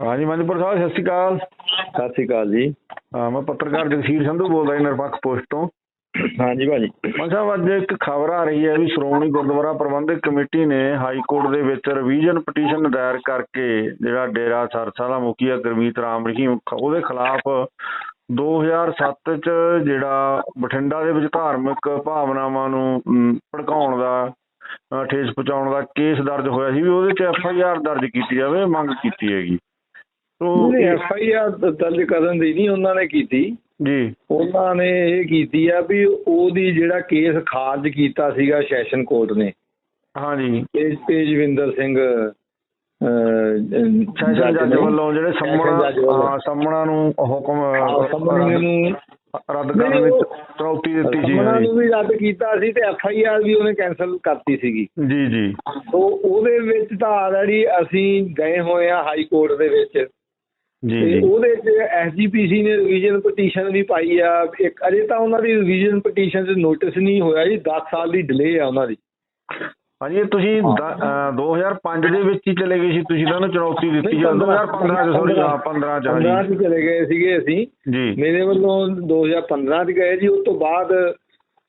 ਹਾਂਜੀ ਮਨਜਪੁਰ ਸਾਹਿਬ ਸਤਿ ਸ਼੍ਰੀ ਅਕਾਲ। ਸਤਿ ਸ਼੍ਰੀ ਅਕਾਲ ਜੀ। ਹਾਂ ਮੈਂ ਪੱਤਰਕਾਰ ਜਗਸੀਰ ਸੰਧੂ ਬੋਲਦਾ ਜੀ ਨਿਰਪੱਖ ਪੋਸਟ ਤੋਂ। ਹਾਂਜੀ ਭਾਜੀ। ਮੈਂ ਸਾਹਿਬ ਅੱਜ ਇੱਕ ਖਬਰ ਆ ਰਹੀ ਹੈ ਵੀ ਸ਼੍ਰੋਮਣੀ ਗੁਰਦੁਆਰਾ ਪ੍ਰਬੰਧਕ ਕਮੇਟੀ ਨੇ ਹਾਈ ਕੋਰਟ ਦੇ ਵਿੱਚ ਰਿਵੀਜ਼ਨ ਪਟੀਸ਼ਨ ਦਾਇਰ ਕਰਕੇ ਜਿਹੜਾ ਡੇਰਾ ਸਰਸਾ ਦਾ ਮੁਖੀਆ ਗੁਰਮੀਤ ਰਾਮ ਰਹੀਮ ਉਹਦੇ ਖਿਲਾਫ 2007 ਚ ਜਿਹੜਾ ਬਠਿੰਡਾ ਦੇ ਵਿੱਚ ਧਾਰਮਿਕ ਭਾਵਨਾਵਾਂ ਨੂੰ ਭੜਕਾਉਣ ਦਾ ਠੇਸ ਪਹੁੰਚਾਉਣ ਦਾ ਕੇਸ ਦਰਜ ਹੋਇਆ ਸੀ ਵੀ ਉਹਦੇ ਚ ਐਫ ਆਈ ਆਰ ਦਰਜ ਕੀਤੀ ਜਾਵੇ ਮੰਗ ਕੀਤੀ ਹੈਗੀ। ਨਹੀਂ ਐਫ ਆਈ ਆਰ ਦਰਜ ਕਰਨ ਦੀ ਨਹੀਂ ਉਹਨਾਂ ਨੇ ਕੀਤੀ। ਜੀ। ਉਹਨਾਂ ਨੇ ਇਹ ਕੀਤੀ ਆ ਵੀ ਉਹਦੀ ਜਿਹੜਾ ਕੇਸ ਖਾਰਜ ਕੀਤਾ ਸੀਗਾ ਸੈਸ਼ਨ ਕੋਰਟ ਨੇ। ਹਾਂਜੀ। ਤੇਜ ਤੇਜਵਿੰਦਰ ਸਿੰਘ ਸੈਸ਼ਨ ਜੱਜ ਵੱਲੋਂ ਜਿਹੜੇ ਸੰਮਣਾ ਨੂੰ ਹੁਕਮ ਸੰਮਣਾ ਨੂੰ ਰੱਦ ਕਰਨ ਦੀ ਚੁਣੌਤੀ ਦਿੱਤੀ ਸੀ ਸੰਮਣਾ ਨੂੰ ਵੀ ਰੱਦ ਕੀਤਾ ਸੀ ਤੇ ਐਫ ਆਈ ਆਰ ਵੀ ਉਹਨੇ ਕੈਨਸਲ ਕਰਤੀ ਸੀਗੀ। ਜੀ ਜੀ। ਉਹਦੇ ਵਿੱਚ ਤਾਂ ਆਲਰੇਡੀ ਅਸੀਂ ਗਏ ਹੋਏ ਆ ਹਾਈ ਕੋਰਟ ਦੇ ਵਿੱਚ। ਜੀ ਤੇ ਉਹਦੇ ਚ ਐਸਜੀਪੀਸੀ ਨੇ ਰਿਵੀਜ਼ਨ ਪਟੀਸ਼ਨ ਵੀ ਪਾਈ ਆ। ਇੱਕ ਅਜੇ ਤਾਂ ਉਹਨਾਂ ਦੀ ਰਿਵੀਜ਼ਨ ਪਟੀਸ਼ਨ 'ਚ ਨੋਟਿਸ ਨਹੀਂ ਹੋਇਆ ਜੀ 10 ਸਾਲ ਦੀ ਡਿਲੇ ਆ ਉਹਨਾਂ ਦੀ। ਹਾਂਜੀ ਤੁਸੀਂ ਦ- ਅਹ 2005 ਦੇ ਵਿੱਚ ਹੀ ਚਲੇ ਗਏ ਸੀ ਤੁਸੀਂ ਤਾਂ ਉਹਨੂੰ ਚੁਣੌਤੀ ਦਿੱਤੀ ਜਾਂ 2015 ਚ ਸੌਰੀ ਹਾਂ 15 ਚ 15 ਹਾਂਜੀ ਚ ਚਲੇ ਗਏ ਸੀਗੇ ਅਸੀਂ। ਜੀ। ਮੇਰੇ ਵੱਲੋਂ 2015 ਚ ਗਏ ਜੀ ਉਸ ਤੋਂ ਬਾਅਦ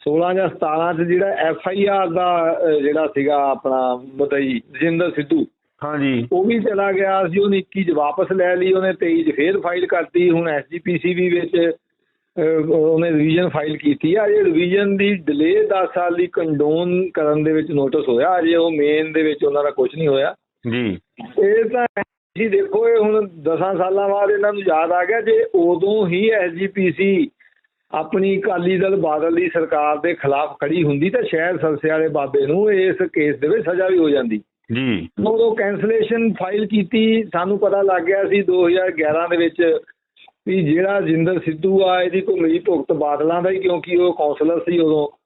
16 ਜਾਂ 17 ਚ ਜਿਹੜਾ ਐਫ ਆਈ ਆਰ ਦਾ ਜਿਹੜਾ ਸੀਗਾ ਆਪਣਾ ਮਦਈ ਰਜਿੰਦਰ ਸਿੱਧੂ। ਹਾਂਜੀ। ਉਹ ਵੀ ਚਲਾ ਗਿਆ ਸੀ ਉਹਨੇ 21 ਚ ਵਾਪਸ ਲੈ ਲਈ ਉਹਨੇ 23 ਚ ਫੇਰ ਫਾਈਲ ਕਰਤੀ ਹੁਣ ਐਸਜੀਪੀਸੀ ਵੀ ਵਿੱਚ ਉਹਨੇ ਰਿਵੀਜ਼ਨ ਫਾਈਲ ਕੀਤੀ ਆ। ਇਹ ਰਿਵੀਜ਼ਨ ਦੀ ਡਿਲੇ 10 ਸਾਲ ਦੀ ਕੰਡੋਨ ਕਰਨ ਦੇ ਵਿੱਚ ਨੋਟਿਸ ਹੋਇਆ ਅਜੇ ਉਹ ਮੇਨ ਦੇ ਵਿੱਚ ਉਹਨਾਂ ਦਾ ਕੁਝ ਨਹੀਂ ਹੋਇਆ। ਜੀ। ਇਹ ਤਾਂ ਜੀ ਦੇਖੋ ਇਹ ਹੁਣ 10 ਸਾਲਾਂ ਬਾਅਦ ਇਹਨਾਂ ਨੂੰ ਯਾਦ ਆ ਗਿਆ ਜੇ ਉਦੋਂ ਹੀ ਐਸਜੀਪੀਸੀ ਆਪਣੀ ਅਕਾਲੀ ਦਲ ਬਾਦਲ ਦੀ ਸਰਕਾਰ ਦੇ ਖਿਲਾਫ ਖੜੀ ਹੁੰਦੀ ਤਾਂ ਸ਼ਾਇਦ ਸਲਸੇ ਵਾਲੇ ਬਾਬੇ ਨੂੰ ਇਸ ਕੇਸ ਦੇ ਵਿੱਚ ਸਜ਼ਾ ਵੀ ਹੋ ਜਾਂਦੀ। ਜੀ। ਉਦੋਂ ਕੈਂਸਲੇਸ਼ਨ ਫਾਈਲ ਕੀਤੀ। ਸਾਨੂੰ ਪਤਾ ਲੱਗ ਗਿਆ ਸੀ 2011 ਦੇ ਵਿੱਚ ਵੀ ਜਿਹੜਾ ਜਿੰਦਰ ਸਿੱਧੂ ਆ ਇਹਦੀ ਕੋਈ ਭੁਗਤ ਬਾਦਲਾਂ ਦਾ ਹੀ ਕਿਉਂਕਿ ਉਹ ਕਾਉਂਸਲਰ ਸੀ ਉਦੋਂ।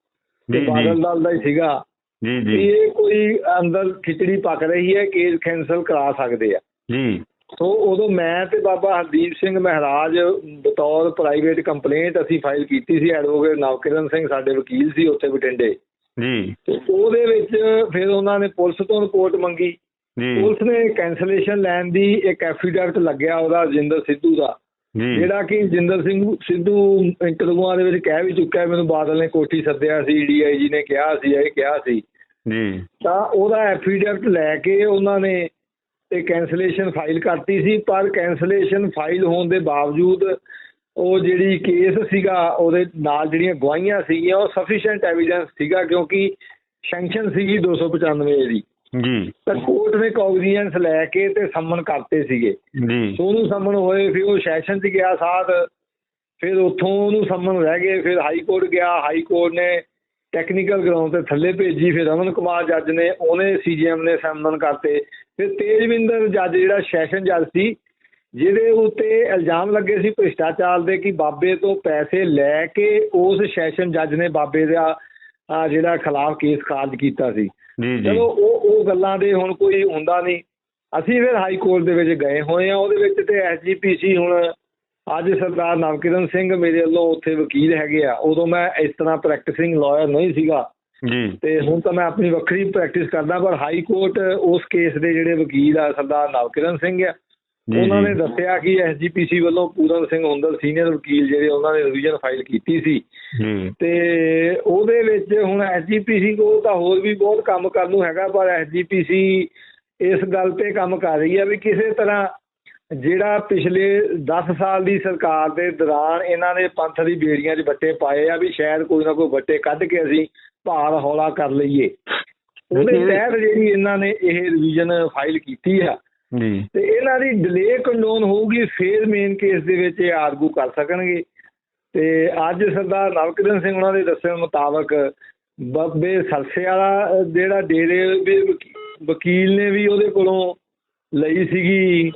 ਜੀ, ਜੀ। ਬਾਦਲ ਦਲ ਦਾ ਹੀ ਸੀਗਾ। ਜੀ ਜੀ। ਇਹ ਕੋਈ ਅੰਦਰ ਖਿਚੜੀ ਪੱਕ ਰਹੀ ਹੈ ਕੇਸ ਕੈਂਸਲ ਕਰਾ ਸਕਦੇ ਆ। ਜੀ। ਸੋ ਉਦੋਂ ਮੈਂ ਤੇ ਬਾਬਾ ਹਰਦੀਪ ਸਿੰਘ ਮਹਾਰਾਜ ਬਤੌਰ ਪ੍ਰਾਈਵੇਟ ਕੰਪਲੇਂਟ ਅਸੀਂ ਫਾਈਲ ਕੀਤੀ ਸੀ। ਐਡਵੋਕੇਟ ਨਵਕਿਰਨ ਸਿੰਘ ਸਾਡੇ ਵਕੀਲ ਸੀ ਉੱਥੇ ਬਟਿੰਡੇ ਜੀ। ਤੇ ਉਹਦੇ ਵਿੱਚ ਫਿਰ ਉਹਨਾਂ ਨੇ ਪੁਲਿਸ ਤੋਂ ਰਿਪੋਰਟ ਮੰਗੀ। ਜੀ। ਪੁਲਿਸ ਨੇ ਕੈਂਸਲੇਸ਼ਨ ਲੈਣ ਦੀ ਇੱਕ ਐਫੀਡੈਵਿਟ ਲੱਗਿਆ ਉਹਦਾ ਰਜਿੰਦਰ ਸਿੱਧੂ ਦਾ। ਜਿਹੜਾ ਕਿ ਜਿੰਦਰ ਸਿੰਘ ਸਿੱਧੂ ਇੰਟਰਵਿਊਆਂ ਦੇ ਵਿੱਚ ਕਹਿ ਵੀ ਚੁੱਕਾ ਮੈਨੂੰ ਬਾਦਲ ਨੇ ਕੋਠੀ ਸੱਦਿਆ ਸੀ ਡੀਆਈਜੀ ਨੇ ਕਿਹਾ ਸੀ ਇਹ ਕਿਹਾ ਸੀ। ਜੀ। ਤਾਂ ਉਹਦਾ ਐਫੀਡੈਵਿਟ ਲੈ ਕੇ ਉਹਨਾਂ ਨੇ ਤੇ ਕੈਂਸਲੇਸ਼ਨ ਫਾਈਲ ਕਰਤੀ ਸੀ ਪਰ ਕੈਂਸਲੇਸ਼ਨ ਫਾਈਲ ਹੋਣ ਦੇ ਬਾਵਜੂਦ ਉਹ ਜਿਹੜੀ ਕੇਸ ਸੀਗਾ ਉਹਦੇ ਨਾਲ ਜਿਹੜੀਆਂ ਗਵਾਹੀਆਂ ਸੀਗੀਆਂ ਉਹ ਸਫੀਸ਼ੀਐਂਟ ਐਵੀਡੈਂਸ ਸੀਗਾ ਕਿਉਂਕਿ ਸੈਂਕਸ਼ਨ ਸੀਗੀ 295 ਦੀ। ਜੀ। ਤਾਂ ਕੋਰਟ ਨੇ ਕੌਗਨੀਅੰਸ ਲੈ ਕੇ ਤੇ ਸੰਮਨ ਕਰਤੇ ਸੀਗੇ। ਜੀ। ਉਹਨੂੰ ਸੰਮਨ ਹੋਏ ਫਿਰ ਉਹ ਸੈਸ਼ਨ 'ਚ ਗਿਆ ਸਾਧ ਫਿਰ ਉੱਥੋਂ ਉਹਨੂੰ ਸੰਮਨ ਰਹਿ ਗਏ ਫਿਰ ਹਾਈ ਕੋਰਟ ਗਿਆ ਹਾਈ ਕੋਰਟ ਨੇ ਟੈਕਨੀਕਲ ਗਰਾਊਂਡ ਤੇ ਥੱਲੇ ਭੇਜੀ ਫਿਰ ਰਮਨ ਕੁਮਾਰ ਜੱਜ ਨੇ ਉਹਨੇ ਸੀਜੀਐਮ ਨੇ ਸੰਮਨ ਕਰਤੇ। ਫਿਰ ਤੇਜਵਿੰਦਰ ਜੱਜ ਜਿਹੜਾ ਸੈਸ਼ਨ ਜੱਜ ਸੀ ਜਿਹਦੇ ਉੱਤੇ ਇਲਜ਼ਾਮ ਲੱਗੇ ਸੀ ਭ੍ਰਿਸ਼ਟਾਚਾਰ ਦੇ ਕਿ ਬਾਬੇ ਤੋਂ ਪੈਸੇ ਲੈ ਕੇ ਉਸ ਸੈਸ਼ਨ ਜੱਜ ਨੇ ਬਾਬੇ ਦਾ ਜਿਹੜਾ ਖਿਲਾਫ ਕੇਸ ਖਾਰਜ ਕੀਤਾ ਸੀ। ਜੀ ਜੀ। ਚਲੋ ਉਹ ਉਹ ਗੱਲਾਂ ਦੇ ਹੁਣ ਕੋਈ ਹੁੰਦਾ ਨਹੀਂ। ਅਸੀਂ ਫਿਰ ਹਾਈ ਕੋਰਟ ਦੇ ਵਿੱਚ ਗਏ ਹੋਏ ਆ ਉਹਦੇ ਵਿੱਚ ਤੇ ਐਸਜੀਪੀਸੀ ਹੁਣ ਅੱਜ ਸਰਦਾਰ ਨਵਕਿਰਨ ਸਿੰਘ ਮੇਰੇ ਵੱਲੋਂ ਉੱਥੇ ਵਕੀਲ ਹੈਗੇ ਆ। ਉਦੋਂ ਮੈਂ ਇਸ ਤਰ੍ਹਾਂ ਪ੍ਰੈਕਟਿਸਿੰਗ ਲਾਇਰ ਨਹੀਂ ਸੀਗਾ। ਜੀ। ਤੇ ਹੁਣ ਤਾਂ ਮੈਂ ਆਪਣੀ ਵੱਖਰੀ ਪ੍ਰੈਕਟਿਸ ਕਰਦਾ ਪਰ ਹਾਈ ਕੋਰਟ ਉਸ ਕੇਸ ਦੇ ਜਿਹੜੇ ਵਕੀਲ ਆ ਸਰਦਾਰ ਨਵਕਿਰਨ ਸਿੰਘ ਆ ਉਹਨਾਂ। ਨੇ ਦੱਸਿਆ ਕਿ ਐਸਜੀਪੀਸੀ ਵੱਲੋਂ ਪੂਰਨ ਸਿੰਘ ਹੁੰਦਲ ਸੀਨੀਅਰ ਵਕੀਲ ਜਿਹੜੇ ਉਹਨਾਂ ਨੇ ਰਿਵੀਜ਼ਨ ਫਾਈਲ ਕੀਤੀ ਸੀ। ਤੇ ਉਹਦੇ ਵਿੱਚ ਹੁਣ ਐਸਜੀਪੀਸੀ ਕੋਲ ਤਾਂ ਹੋਰ ਵੀ ਬਹੁਤ ਕੰਮ ਕਰਨ ਨੂੰ ਹੈਗਾ ਪਰ ਐਸਜੀਪੀਸੀ ਇਸ ਗੱਲ ਤੇ ਕੰਮ ਕਰ ਰਹੀ ਹੈ ਵੀ ਕਿਸੇ ਤਰ੍ਹਾਂ ਜਿਹੜਾ ਪਿਛਲੇ 10 ਸਾਲ ਦੀ ਸਰਕਾਰ ਦੇ ਦੌਰਾਨ ਇਹਨਾਂ ਨੇ ਪੰਥ ਦੀ ਬੇੜੀਆਂ 'ਚ ਬੱਟੇ ਪਾਏ ਆ ਵੀ ਸ਼ਾਇਦ ਕੋਈ ਨਾ ਕੋਈ ਬੱਟੇ ਕੱਢ ਕੇ ਅਸੀਂ ਭਾਰ ਹੌਲਾ ਕਰ ਲਈਏ। ਉਹਦੇ ਤਹਿਤ ਜਿਹੜੀ ਇਹਨਾਂ ਨੇ ਇਹ ਰਿਵੀਜ਼ਨ ਫਾਈਲ ਕੀਤੀ ਆ ਜੀ। ਤੇ ਇਹਨਾਂ ਦੀ ਡਿਲੇ ਕੰਡੋਨ ਹੋਊਗੀ ਫੇਰ ਮੇਨ ਕੇਸ ਦੇ ਵਿੱਚ ਇਹ ਆਰਗੂ ਕਰ ਸਕਣਗੇ। ਤੇ ਅੱਜ ਸਰਦਾਰ ਨਵਕਿਰਨ ਸਿੰਘ ਉਹਨਾਂ ਦੇ ਦੱਸਣ ਮੁਤਾਬਕ ਬੱਬੇ ਸਰਸੇ ਵਾਲਾ ਜਿਹੜਾ ਡੇਰੇ ਦੇ ਵਕੀ- ਵਕੀਲ ਨੇ ਵੀ ਉਹਦੇ ਕੋਲੋਂ ਲਈ ਸੀਗੀ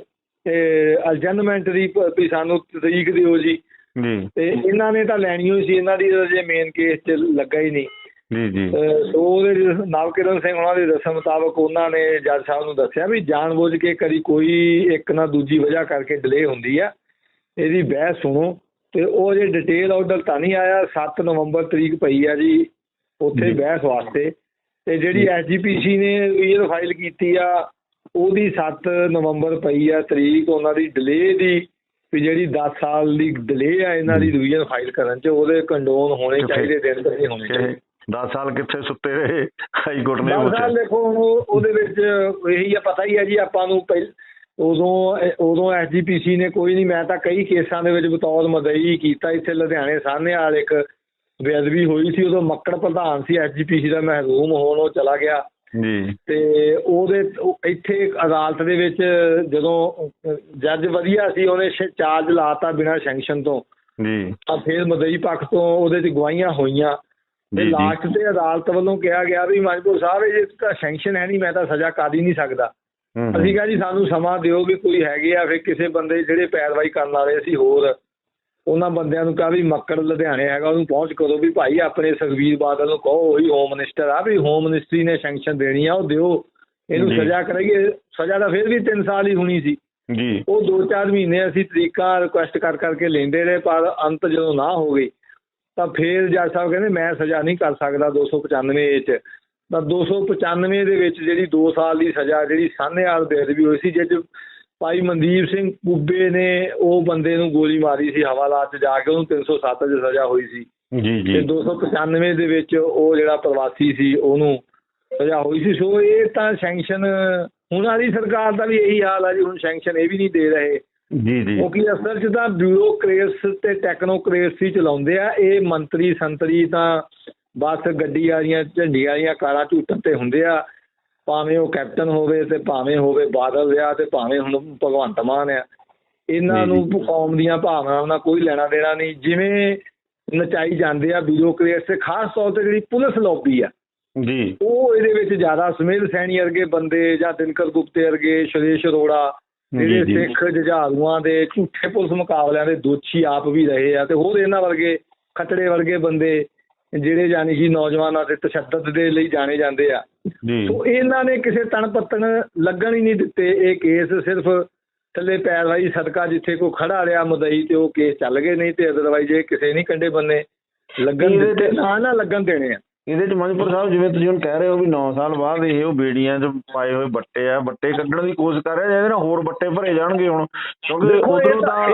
ਅਜਨਮੈਂਟ ਦੀ ਵੀ ਸਾਨੂੰ ਤਰੀਕ ਦਿਓ ਜੀ। ਜੀ। ਤੇ ਇਹਨਾਂ ਨੇ ਤਾਂ ਲੈਣੀ ਹੋਈ ਸੀ ਇਹਨਾਂ ਦੀ ਅਜੇ ਮੇਨ ਕੇਸ 'ਚ ਲੱਗਾ ਹੀ ਨਹੀਂ। ਜੀ ਜੀ। ਸੋ ਉਹਦੇ ਨਵਕਿਰਨ ਸਿੰਘ ਉਹਨਾਂ ਦੇ ਦੱਸਣ ਮੁਤਾਬਕ ਉਹਨਾਂ ਨੇ ਜੱਜ ਸਾਹਿਬ ਨੂੰ ਦੱਸਿਆ ਵੀ ਜਾਣਬੁੱਝ ਕੇ ਕਦੀ ਕੋਈ ਇੱਕ ਨਾ ਦੂਜੀ ਵਜ੍ਹਾ ਕਰਕੇ ਡਿਲੇ ਹੁੰਦੀ ਆ। ਇਹਦੀ ਬਹਿਸ ਸੁਣੋ। ਤੇ ਉਹ ਜੇ ਡਿਟੇਲ ਆਰਡਰ ਤਾਂ ਨਹੀਂ ਆਇਆ। 7 ਨਵੰਬਰ ਤਰੀਕ ਪਈ ਆ ਜੀ। ਉੱਥੇ। ਬਹਿਸ ਵਾਸਤੇ। ਤੇ ਜਿਹੜੀ ਐਸਜੀਪੀਸੀ ਨੇ ਇਹ ਫਾਈਲ ਕੀਤੀ ਆ ਉਹਦੀ 7 ਨਵੰਬਰ ਪਈ ਆ ਤਰੀਕ। ਉਹਨਾਂ ਦੀ ਡਿਲੇ ਦੀ ਵੀ ਜਿਹੜੀ 10 ਸਾਲ ਦੀ ਡਿਲੇ ਆ ਇਹਨਾਂ ਦੀ ਰਿਵੀਜ਼ਨ ਫਾਈਲ ਕਰਨ ਚ ਉਹਦੇ ਕੰਡੋਨ ਹੋਣੇ? ਚਾਹੀਦੇ ਦਿਨ ਤੇ ਹੋਣੇ ਚਾਹੀਦੇ। 10 ਸਾਲ ਕਿੱਥੇ ਸੁੱਤੇ ਰਹੇ ਹਾਈ ਕੋਰਟ ਨੇ ਪੁੱਛਿਆ ਦੇਖੋ ਉਹਦੇ ਵਿੱਚ ਇਹੀ ਆ ਪਤਾ ਹੀ ਆ ਜੀ ਆਪਾਂ ਨੂੰ ਪਹਿ ਉਦੋਂ ਉਦੋਂ ਐਸਜੀਪੀਸੀ ਨੇ ਕੋਈ ਨਹੀਂ ਮੈਂ ਤਾਂ ਕਈ ਕੇਸਾਂ ਦੇ ਵਿੱਚ ਬਤੌਰ ਮਦਈ ਕੀਤਾ। ਇੱਥੇ ਲੁਧਿਆਣੇ ਸਾਹਮਣੇ ਵਾਲ ਇੱਕ ਬੇਅਦਬੀ ਹੋਈ ਸੀ ਉਦੋਂ ਮੱਕੜ ਪ੍ਰਧਾਨ ਸੀ ਐਸਜੀਪੀਸੀ ਦਾ ਮਹਿਰੂਮ ਹੋਣ ਉਹ ਚਲਾ ਗਿਆ। ਜੀ। ਤੇ ਉਹਦੇ ਉਹ ਇੱਥੇ ਅਦਾਲਤ ਦੇ ਵਿੱਚ ਜਦੋਂ ਜੱਜ ਵਧੀਆ ਸੀ ਉਹਨੇ ਚਾਰਜ ਲਾਤਾ ਬਿਨਾਂ ਸੈਂਕਸ਼ਨ ਤੋਂ। ਜੀ। ਤਾਂ ਫਿਰ ਮਦਈ ਪੱਖ ਤੋਂ ਉਹਦੇ 'ਚ ਗਵਾਹੀਆਂ ਹੋਈਆਂ। ਤੇ। ਲਾਸਟ ਤੇ ਅਦਾਲਤ ਵੱਲੋਂ ਕਿਹਾ ਗਿਆ ਵੀ ਮਨਪੁਰ ਸਾਹਿਬ ਇਹ ਤਾਂ ਸੈਂਕਸ਼ਨ ਹੈ ਨਹੀਂ ਮੈਂ ਤਾਂ ਸਜ਼ਾ ਕਰ ਹੀ ਨਹੀਂ ਸਕਦਾ। ਅਸੀਂ ਕਿਹਾ ਜੀ ਸਾਨੂੰ ਸਮਾਂ ਦਿਓ ਵੀ ਕੋਈ ਹੈਗੇ ਆ ਫਿਰ ਕਿਸੇ ਬੰਦੇ ਜਿਹੜੇ ਪੈਰਵਾਈ ਕਰਨ ਵਾਲੇ ਸੀ ਹੋਰ ਉਹਨਾਂ ਬੰਦਿਆਂ ਨੂੰ ਕਹਾ ਵੀ ਮੱਕੜ ਲੁਧਿਆਣੇ ਹੈਗਾ ਉਹਨੂੰ ਪਹੁੰਚ ਕਰੋ ਵੀ ਭਾਈ ਆਪਣੇ ਸੁਖਬੀਰ ਬਾਦਲ ਨੂੰ ਕਹੋ ਉਹੀ ਹੋਮ ਮਿਨਿਸਟਰ ਆ ਵੀ ਹੋਮ ਮਿਨਿਸਟਰੀ ਨੇ ਸੈਂਕਸ਼ਨ ਦੇਣੀ ਆ ਉਹ ਦਿਓ ਇਹਨੂੰ। ਸਜ਼ਾ ਕਰਾਈਏ ਸਜ਼ਾ ਤਾਂ ਫਿਰ ਵੀ 3 ਸਾਲ ਹੀ ਹੋਣੀ ਸੀ ਜੀ ਉਹ 2-4 ਮਹੀਨੇ ਅਸੀਂ ਤਰੀਕਾਂ ਰਿਕੁਐਸਟ ਕਰ ਕਰਕੇ ਲੈਂਦੇ ਰਹੇ ਪਰ ਅੰਤ ਜਦੋਂ ਨਾ ਹੋ ਗਈ ਤਾਂ ਫਿਰ ਜੱਜ ਸਾਹਿਬ ਕਹਿੰਦੇ ਮੈਂ ਸਜ਼ਾ ਨਹੀਂ ਕਰ ਸਕਦਾ 295 ਚ। ਤਾਂ 295 ਦੇ ਵਿੱਚ ਜਿਹੜੀ 2 ਸਾਲ ਦੀ ਸਜ਼ਾ ਜਿਹੜੀ ਸਾਹਨੇਵਾਲ ਬੇਅਦਬੀ ਹੋਈ ਸੀ 'ਚ ਭਾਈ ਮਨਦੀਪ ਸਿੰਘ ਕੁੱਬੇ ਨੇ ਉਹ ਬੰਦੇ ਨੂੰ ਗੋਲੀ ਮਾਰੀ ਸੀ ਹਵਾਲਾਤ 'ਚ ਜਾ ਕੇ ਉਹਨੂੰ 307 ਚ ਸਜ਼ਾ ਹੋਈ ਸੀ। ਜੀ ਤੇ ਜੀ 295 ਦੇ ਵਿੱਚ ਉਹ ਜਿਹੜਾ ਪ੍ਰਵਾਸੀ ਸੀ ਉਹਨੂੰ ਸਜ਼ਾ ਹੋਈ ਸੀ। ਸੋ ਇਹ ਤਾਂ ਸੈਂਕਸ਼ਨ ਹੁਣ ਵਾਲੀ ਸਰਕਾਰ ਦਾ ਵੀ ਇਹੀ ਹਾਲ ਆ ਜੀ ਹੁਣ ਸੈਂਕਸ਼ਨ ਇਹ ਵੀ ਨਹੀਂ ਦੇ ਰਹੇ। ਜੀ ਜੀ। ਕਿਉਂਕਿ ਅਸਲ 'ਚ ਤਾਂ ਬਿਊਰੋਕਰੇਟਸ ਤੇ ਟੈਕਨੋਕਰੇਟਸ ਚਲਾਉਂਦੇ ਆ ਇਹ ਮੰਤਰੀ ਸੰਤਰੀ ਤਾਂ ਬਸ ਗੱਡੀ ਵਾਲੀਆਂ ਝੰਡੀ ਵਾਲੀਆਂ ਕਾਰਾਂ ਝੂਟਣ ਤੇ ਹੁੰਦੇ ਆ। ਭਾਵੇਂ ਉਹ ਕੈਪਟਨ ਹੋਵੇ ਤੇ ਭਾਵੇਂ ਹੋਵੇ ਬਾਦਲ ਆ ਤੇ ਭਾਵੇਂ ਹੁਣ ਭਗਵੰਤ ਮਾਨ ਆ। ਇਹਨਾਂ ਨੂੰ ਕੌਮ ਦੀਆਂ ਭਾਵਨਾਵਾਂ ਨਾਲ ਕੋਈ ਲੈਣਾ ਦੇਣਾ ਨਹੀਂ। ਜਿਵੇਂ ਨਚਾਈ ਜਾਂਦੇ ਆ ਬਿਊਰੋਕਰੇਟਸ ਤੇ ਖਾਸ ਤੌਰ ਤੇ ਜਿਹੜੀ ਪੁਲਿਸ ਲੌਬੀ ਆ। ਜੀ। ਉਹ ਇਹਦੇ ਵਿੱਚ ਜ਼ਿਆਦਾ ਸੁਮੇਲ ਸੈਣੀ ਵਰਗੇ ਬੰਦੇ ਜਾਂ ਦਿਨਕਰ ਗੁਪਤੇ ਵਰਗੇ ਸੁਰੇਸ਼ ਅਰੋੜਾ ਜਿਹੜੇ। ਸਿੱਖ ਜੁਝਾਰੂਆਂ ਦੇ ਝੂਠੇ ਪੁਲਿਸ ਮੁਕਾਬਲਿਆਂ ਦੇ ਦੋਸ਼ੀ ਆਪ ਵੀ ਰਹੇ ਆ ਤੇ ਹੋਰ ਇਹਨਾਂ ਵਰਗੇ ਖੱਤੜੇ ਵਰਗੇ ਬੰਦੇ ਜਿਹੜੇ ਯਾਨੀ ਕਿ ਨੌਜਵਾਨਾਂ ਤੇ ਤਸ਼ੱਦਦ ਦੇ ਲਈ ਜਾਣੇ ਜਾਂਦੇ ਆ। ਸੋ ਇਹਨਾਂ ਨੇ ਕਿਸੇ ਤਣ ਪੱਤਣ ਲੱਗਣ ਹੀ ਨਹੀਂ ਦਿੱਤੇ। ਇਹ ਕੇਸ ਸਿਰਫ ਥੱਲੇ ਪੈਰਵਾਈ ਸਦਕਾ ਜਿੱਥੇ ਕੋਈ ਖੜਾ ਰਿਹਾ ਮੁਦਈ ਤੇ ਉਹ ਕੇਸ ਚੱਲ ਗਏ ਨਹੀਂ ਤੇ ਅਦਰਵਾਈਜ਼ ਇਹ ਕਿਸੇ ਨਹੀਂ ਕੰਡੇ ਬੰਨੇ ਲੱਗਣ ਦਿੱਤੇ ਤੇ- ਨਾ ਨਾ ਲੱਗਣ ਦੇਣੇ ਆ। ਇਹਦੇ ਚ ਮਨਪੁਰ ਸਾਹਿਬ ਜਿਵੇਂ ਤੁਸੀਂ ਹੁਣ ਕਹਿ ਰਹੇ ਹੋ ਵੀ 9 ਸਾਲ ਬਾਅਦ ਇਹ ਉਹ ਬੇੜੀਆਂ 'ਚ ਪਾਏ ਹੋਏ ਬੱਟੇ ਆ ਬੱਟੇ ਕੱਢਣ ਦੀ ਕੋਸ਼ਿਸ਼ ਕਰ ਰਹੇ ਇਹਦੇ ਨਾਲ ਹੋਰ ਬੱਟੇ ਭਰੇ ਜਾਣਗੇ ਹੁਣ। ਕਿਉਂਕਿ ਉਧਰੋਂ ਤਾਂ-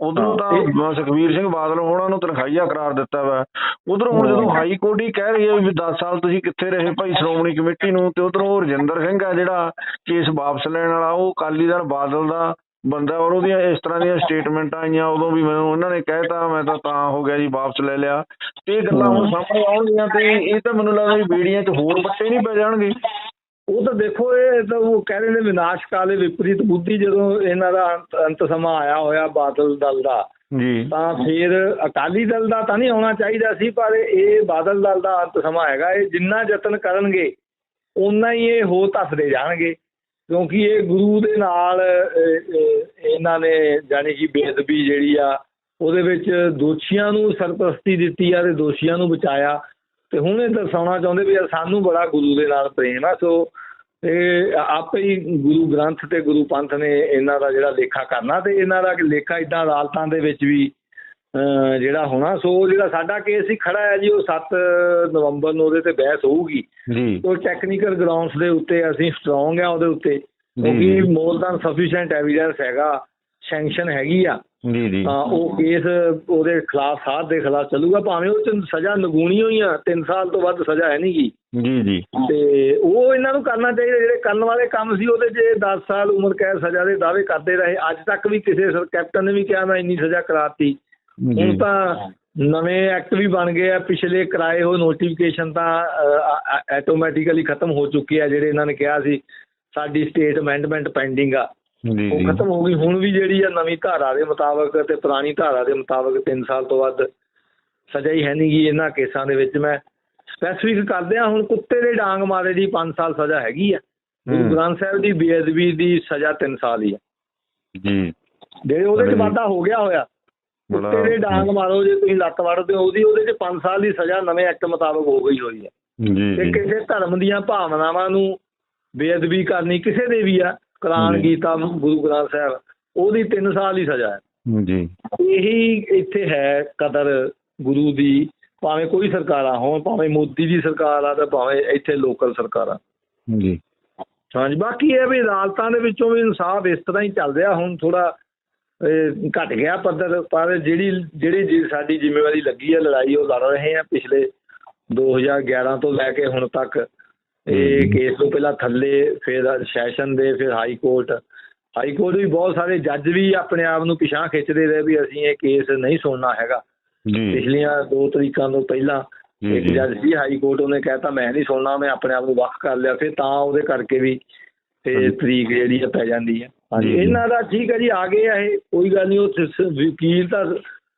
ਉਧਰੋਂ ਤਾਂ ਸੁਖਵੀਰ ਸਿੰਘ ਬਾਦਲ ਹੋਣਾ ਨੂੰ ਤਨਖਾਹੀਆ ਕਰਾਰ ਦਿੱਤਾ ਵਾ। ਉਧਰੋਂ ਹੁਣ ਜਦੋਂ ਹਾਈ ਕੋਰਟ ਹੀ ਕਹਿ ਰਹੀ ਹੈ ਵੀ 10 ਸਾਲ ਤੁਸੀਂ ਕਿੱਥੇ ਰਹੇ ਭਾਈ ਸ਼੍ਰੋਮਣੀ ਕਮੇਟੀ ਨੂੰ ਤੇ ਉਧਰੋਂ ਰਜਿੰਦਰ ਸਿੰਘ ਆ ਜਿਹੜਾ ਕੇਸ ਵਾਪਸ ਲੈਣ ਵਾਲਾ ਉਹ ਅਕਾਲੀ ਦਲ ਬਾਦਲ ਦਾ ਬੰਦਾ ਔਰ ਉਹਦੀਆਂ ਇਸ ਤਰ੍ਹਾਂ ਦੀਆਂ ਸਟੇਟਮੈਂਟਾਂ ਆਈਆਂ ਉਦੋਂ ਵੀ ਮੈਨੂੰ ਉਹਨਾਂ ਨੇ ਕਹਿਤਾ ਮੈਂ ਤਾਂ ਤਾਂ ਹੋ ਗਿਆ ਜੀ ਵਾਪਸ ਲੈ ਲਿਆ। ਤੇ ਇਹ ਗੱਲਾਂ ਹੁਣ ਸਾਹਮਣੇ ਆਉਣਗੀਆਂ ਤੇ ਇਹ ਤਾਂ ਮੈਨੂੰ ਲੱਗਦਾ ਵੀ ਬੇੜੀਆਂ 'ਚ ਹੋਰ ਬੱਟੇ ਨਹੀਂ ਪੈ ਜਾਣਗੇ। ਉਹ ਤਾਂ ਦੇਖੋ ਇਹ ਤਾਂ ਉਹ ਕਹਿ ਰਹੇ ਨੇ ਵਿਨਾਸ਼ ਕਾਲੇ ਵਿਪਰੀਤ ਬੁੱਧੀ ਜਦੋਂ ਇਹਨਾਂ ਦਾ ਅੰਤ- ਸਮਾਂ ਆਇਆ ਹੋਇਆ ਬਾਦਲ ਦਲ ਦਾ। ਜੀ। ਤਾਂ ਫਿਰ ਅਕਾਲੀ ਦਲ ਦਾ ਤਾਂ ਨਹੀਂ ਆਉਣਾ ਚਾਹੀਦਾ ਸੀ ਪਰ ਇਹ ਬਾਦਲ ਦਲ ਦਾ ਅੰਤ ਸਮਾਂ ਹੈਗਾ ਇਹ ਜਿੰਨਾ ਯਤਨ ਕਰਨਗੇ ਓਨਾ ਹੀ ਇਹ ਹੋ ਧੱਸਦੇ ਜਾਣਗੇ। ਕਿਉਂਕਿ ਇਹ ਗੁਰੂ ਦੇ ਨਾਲ ਇਹਨਾਂ ਨੇ ਜਾਣੀ ਕਿ ਬੇਅਦਬੀ ਜਿਹੜੀ ਆ, ਉਹਦੇ ਵਿੱਚ ਦੋਸ਼ੀਆਂ ਨੂੰ ਸਰਪ੍ਰਸਤੀ ਦਿੱਤੀ ਆ ਤੇ ਦੋਸ਼ੀਆਂ ਨੂੰ ਬਚਾਇਆ। ਤੇ ਹੁਣ ਇਹ ਦਰਸਾਉਣਾ ਚਾਹੁੰਦੇ ਵੀ ਸਾਨੂੰ ਬੜਾ ਗੁਰੂ ਦੇ ਨਾਲ ਪ੍ਰੇਮ ਆ, ਸੋ ਇਹ ਆਪੇ ਹੀ ਗੁਰੂ ਗ੍ਰੰਥ ਤੇ ਗੁਰੂ ਪੰਥ ਨੇ ਇਹਨਾਂ ਦਾ ਜਿਹੜਾ ਲੇਖਾ ਕਰਨਾ ਤੇ ਇਹਨਾਂ ਦਾ ਲੇਖਾ ਇਦਾਂ ਅਦਾਲਤਾਂ ਦੇ ਵਿੱਚ ਵੀ ਜਿਹੜਾ ਹੋਣਾ ਸੋ ਜਿਹੜਾ ਸਾਡਾ ਕੇਸ ਹੀ ਖੜਾ ਹੈ ਜੀ ਉਹ 7 ਨਵੰਬਰ ਨੂੰ ਉਹਦੇ ਤੇ ਬਹਿਸ ਹੋਊਗੀ। ਜੀ। ਉਹ ਟੈਕਨੀਕਲ ਗਰਾਊਂਡਸ ਦੇ ਉੱਤੇ ਅਸੀਂ ਸਟਰੋਂਗ ਆ ਉਹਦੇ ਉੱਤੇ। ਕਿਉਂਕਿ ਮੋਰ ਦਨ ਸਫੀਸ਼ੀਐਂਟ ਐਵੀਡੈਂਸ ਹੈਗਾ ਸੈਂਕਸ਼ਨ ਹੈਗੀ ਆ। ਜੀ ਜੀ। ਤਾਂ ਉਹ ਕੇਸ ਉਹਦੇ ਖਿਲਾਫ ਸਾਧ ਦੇ ਖਿਲਾਫ ਚੱਲੂਗਾ। ਭਾਵੇਂ ਉਹ ਚ ਸਜ਼ਾ ਨਗੂਣੀ ਹੋਈ ਆ 3 ਸਾਲ ਤੋਂ ਵੱਧ ਸਜ਼ਾ ਹੈ ਨਹੀਂਗੀ ਜੀ ਜੀ। ਤੇ ਉਹ ਇਹਨਾਂ ਨੂੰ ਕਰਨਾ ਚਾਹੀਦਾ ਜਿਹੜੇ ਕਰਨ ਵਾਲੇ ਕੰਮ ਸੀ ਉਹਦੇ 'ਚ 10 ਸਾਲ ਉਮਰ ਕੈਦ ਸਜ਼ਾ ਦੇ ਦਾਅਵੇ ਕਰਦੇ ਰਹੇ। ਅੱਜ ਤੱਕ ਵੀ ਕਿਸੇ ਸਰ- ਕੈਪਟਨ ਨੇ ਵੀ ਕਿਹਾ ਮੈਂ ਇੰਨੀ ਸਜ਼ਾ ਕਰਾਤੀ। ਹੁਣ ਤਾਂ ਨਵੇਂ ਐਕਟ ਵੀ ਬਣ ਗਏ ਆ ਪਿਛਲੇ ਕਰਾਏ ਹੋਏ ਨੋਟੀਫਿਕੇਸ਼ਨ ਤਾਂ ਆਟੋਮੈਟਿਕਲੀ ਖਤਮ ਹੋ ਚੁੱਕੇ ਆ ਜਿਹੜੇ ਇਹਨਾਂ ਨੇ ਕਿਹਾ ਸੀ ਸਾਡੀ ਸਟੇਟ ਅਮੈਂਡਮੈਂਟ ਪੈਂਡਿੰਗ ਆ। ਉਹ ਖਤਮ ਹੋ ਗਈ। ਹੁਣ ਵੀ ਜਿਹੜੀ ਆ ਨਵੀਂ ਧਾਰਾ ਦੇ ਮੁਤਾਬਕ ਤੇ ਪੁਰਾਣੀ ਧਾਰਾ ਦੇ ਮੁਤਾਬਕ 3 ਸਾਲ ਤੋਂ ਵੱਧ ਸਜ਼ਾ ਹੀ ਹੈ ਨਹੀਂਗੀ ਇਹਨਾਂ ਕੇਸਾਂ ਦੇ ਵਿੱਚ। ਮੈਂ ਸਪੈਸੀਫਿਕ ਕਰਦੇ ਆ ਹੁਣ ਕੁੱਤੇ ਦੇ ਡਾਂਗ ਮਾਰੇ ਦੀ 5 ਸਾਲ ਸਜ਼ਾ ਹੈਗੀ ਆ। ਗੁਰੂ ਹੂੰ। ਗ੍ਰੰਥ ਸਾਹਿਬ ਦੀ ਬੇਅਦਬੀ ਦੀ ਸਜ਼ਾ 3 ਸਾਲ ਹੀ ਆ। ਜੀ। ਜਿਹੜੇ ਉਹਦੇ 'ਚ ਵਾਧਾ ਹੋ ਗਿਆ ਹੋਇਆ ਬੜਾ ਦੇ ਡਾਂਗ ਮਾਰੋ ਜੇ ਤੁਸੀਂ ਲੱਤ ਵੜਦੇ ਹੋ ਉਹਦੀ ਉਹਦੇ 'ਚ 5 ਸਾਲ ਦੀ ਸਜ਼ਾ ਨਵੇਂ ਐਕਟ ਮੁਤਾਬਕ ਹੋ ਗਈ ਹੋਈ ਹੈ। ਜੀ ਤੇ ਜੀ। ਕਿਸੇ ਧਰਮ ਦੀਆਂ ਭਾਵਨਾਵਾਂ ਨੂੰ ਬੇਅਦਬੀ ਕਰਨੀ ਕਿਸੇ ਦੇ ਵੀ ਆ ਕੁਰਾਨ। ਗੀਤਾ ਗੁਰੂ ਗ੍ਰੰਥ ਸਾਹਿਬ ਉਹਦੀ 3 ਸਾਲ ਦੀ ਸਜ਼ਾ ਹੈ। ਜੀ। ਇਹੀ ਇੱਥੇ ਹੈ ਕਦਰ ਗੁਰੂ ਦੀ ਭਾਵੇਂ ਕੋਈ ਸਰਕਾਰਾਂ ਹੋਣ ਭਾਵੇਂ ਮੋਦੀ ਦੀ ਸਰਕਾਰ ਆ ਤੇ ਭਾਵੇਂ ਇੱਥੇ ਲੋਕਲ ਸਰਕਾਰਾਂ। ਜੀ। ਹਾਂਜੀ ਬਾਕੀ ਇਹ ਵੀ ਅਦਾਲਤਾਂ ਦੇ ਵਿੱਚੋਂ ਵੀ ਇਨਸਾਫ ਇਸ ਤਰ੍ਹਾਂ ਹੀ ਚੱਲ ਰਿਹਾ ਹੁਣ ਥੋੜਾ ਘਟ ਗਿਆ ਪੱਧਰ ਪਰ ਜਿਹੜੀ ਜਿਹੜੀ ਜੀ ਸਾਡੀ ਜ਼ਿੰਮੇਵਾਰੀ ਲੱਗੀ ਹੈ ਲੜਾਈ ਉਹ ਲੜ ਰਹੇ ਆ ਪਿਛਲੇ 2011 ਤੋਂ ਲੈ ਕੇ ਹੁਣ ਤੱਕ। ਇਹ ਕੇਸ ਤੋਂ ਪਹਿਲਾਂ ਥੱਲੇ ਫਿਰ ਸੈਸ਼ਨ ਦੇ ਫਿਰ ਹਾਈ ਕੋਰਟ। ਹਾਈ ਕੋਰਟ ਵੀ ਬਹੁਤ ਸਾਰੇ ਜੱਜ ਵੀ ਆਪਣੇ ਆਪ ਨੂੰ ਪਿਛਾਂ ਖਿੱਚਦੇ ਰਹੇ ਵੀ ਅਸੀਂ ਇਹ ਕੇਸ ਨਹੀਂ ਸੁਣਨਾ ਹੈਗਾ। ਪਿਛਲੀਆਂ ਦੋ ਤਰੀਕਾਂ ਤੋਂ ਪਹਿਲਾਂ ਇੱਕ। ਜੱਜ ਸੀ ਹਾਈ ਕੋਰਟ ਉਹਨੇ ਕਹਿਤਾ ਮੈਂ ਨਹੀਂ ਸੁਣਨਾ ਮੈਂ ਆਪਣੇ ਆਪ ਨੂੰ ਵੱਖ ਕਰ ਲਿਆ। ਫਿਰ ਤਾਂ ਉਹਦੇ ਕਰਕੇ ਵੀ ਤੇ। ਤਰੀਕ ਜਿਹੜੀ ਆ ਪੈ ਜਾਂਦੀ ਹਾਂਜੀ ਜੀ, ਜੀ। ਇਹਨਾਂ ਦਾ ਠੀਕ ਹੈ ਜੀ ਆ ਗਏ ਆ ਇਹ ਕੋਈ ਗੱਲ ਨਹੀਂ ਉਹ ਵਕੀਲ ਤਾਂ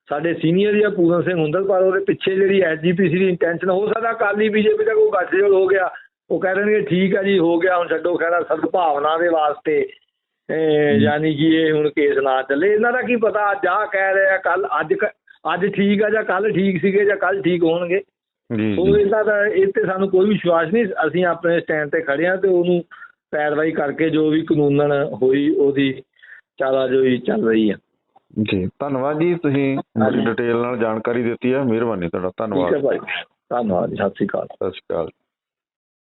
ਸਾਡੇ ਸੀਨੀਅਰ ਆ ਪੂਰਨ ਸਿੰਘ ਹੁੰਦਲ ਪਰ ਉਹਦੇ ਪਿੱਛੇ ਜਿਹੜੀ ਐਸਜੀਪੀਸੀ ਦੀ ਇੰਟੈਂਸ਼ਨ ਹੋ ਸਕਦਾ ਕਾਲੀ ਬੀਜੇਪੀ ਦਾ ਕੋਈ ਗੱਠਜੋੜ ਹੋ ਗਿਆ। ਉਹ ਕਹਿ ਦੇਣਗੇ ਠੀਕ ਹੈ ਜੀ ਹੋ ਗਿਆ ਹੁਣ ਛੱਡੋ ਖੈਰਾ ਸਦਭਾਵਨਾ ਦੇ ਵਾਸਤੇ ਇਹ ਯਾਨੀ ਕਿ ਇਹ ਹੁਣ ਕੇਸ ਨਾ ਚੱਲੇ। ਇਹਨਾਂ ਦਾ ਕੀ ਪਤਾ ਅੱਜ ਆਹ ਕਹਿ ਰਹੇ ਆ ਕੱਲ ਅੱਜ ਅੱਜ ਠੀਕ ਆ ਜਾਂ ਕੱਲ ਠੀਕ ਸੀਗੇ ਜਾਂ ਕੱਲ ਠੀਕ ਹੋਣਗੇ। ਜੀ ਉਹ ਜੀ। ਇਹਨਾਂ ਦਾ ਇਹ ਤੇ ਸਾਨੂੰ ਕੋਈ ਵਿਸ਼ਵਾਸ ਨਹੀਂ ਅਸੀਂ ਆਪਣੇ ਸਟੈਂਡ ਤੇ ਖੜੇ ਆ ਤੇ ਉਹਨੂੰ ਪੈਰਵਾਈ ਕਰਕੇ ਜੋ ਵੀ ਕਾਨੂੰਨਨ ਹੋਈ ਉਹਦੀ ਚਾਲਾ ਜੋ ਹੀ ਚੱਲ ਰਹੀ ਆ। ਜੀ ਧੰਨਵਾਦ ਜੀ ਤੁਸੀਂ। ਡਿਟੇਲ ਨਾਲ ਜਾਣਕਾਰੀ ਦਿੱਤੀ ਹੈ ਮਿਹਰਬਾਨੀ ਤੁਹਾਡਾ ਠੀਕ ਹੈ ਧੰਨਵਾਦ। ਭਾਈ। ਧੰਨਵਾਦ ਸਤਿ ਸ਼੍ਰੀ ਅਕਾਲ। ਸਤਿ ਸ਼੍ਰੀ ਅਕਾਲ।